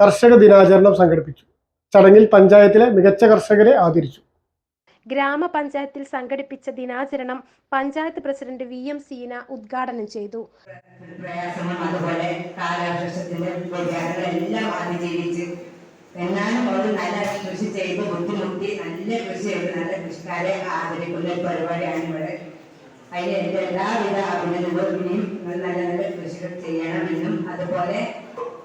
കർഷക ദിനാചരണം സംഘടിപ്പിച്ചു. ചടങ്ങിൽ പഞ്ചായത്തിലെ മികച്ച കർഷകരെ ആദരിച്ചു. ഗ്രാമപഞ്ചായത്തിൽ സംഘടിപ്പിച്ച ദിനാചരണം panchayat president V M Seena ഉദ്ഘാടനം ചെയ്തു. പ്രയാസങ്ങളും അതുപോലെ വ്യതിയാനങ്ങളെല്ലാം അതിജീവിച്ച് എന്നാലും അവർ നല്ല കൃഷി ചെയ്ത് ബുദ്ധിമുട്ടി നല്ല കൃഷി ചെയ്ത് നല്ല കൃഷിക്കാരെ ആദരിക്കുന്ന ഒരു പരിപാടിയാണ് ഇവിടെ. അതിന് എന്റെ എല്ലാവിധ അഭിനന്ദനവും ഇനിയും നല്ല നല്ല കൃഷികൾ ചെയ്യണമെന്നും അതുപോലെ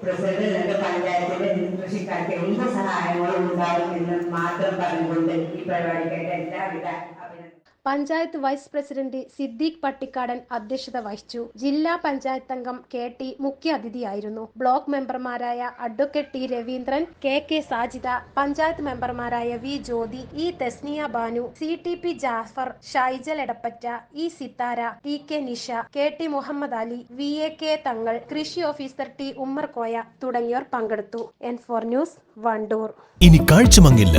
പ്രസിഡന്റ് നല്ല പഞ്ചായത്തിന്റെ കൃഷിക്കാർക്ക് എന്ത് സഹായങ്ങളും ഉണ്ടാകും എന്ന് മാത്രം പറഞ്ഞുകൊണ്ട് ഈ പരിപാടിക്കായിട്ട് എല്ലാവിധ പഞ്ചായത്ത് വൈസ് പ്രസിഡന്റ് സിദ്ദീഖ് പട്ടിക്കാടൻ അധ്യക്ഷത വഹിച്ചു. ജില്ലാ പഞ്ചായത്ത് അംഗം കെ ടി മുഖ്യ അതിഥിയായിരുന്നു ബ്ലോക്ക് മെമ്പർമാരായ advocate T Raveendran K K Sajida panchayat മെമ്പർമാരായ V Jyothi E Thesniya Banu C T P Jafar Shaijal Edappatta E Sithara T K Nisha K T Muhammad Ali V A K Thangal കൃഷി officer T Ummer Koya തുടങ്ങിയവർ പങ്കെടുത്തു. N four news Wandoor. ഇനി കാഴ്ചമങ്ങില്ല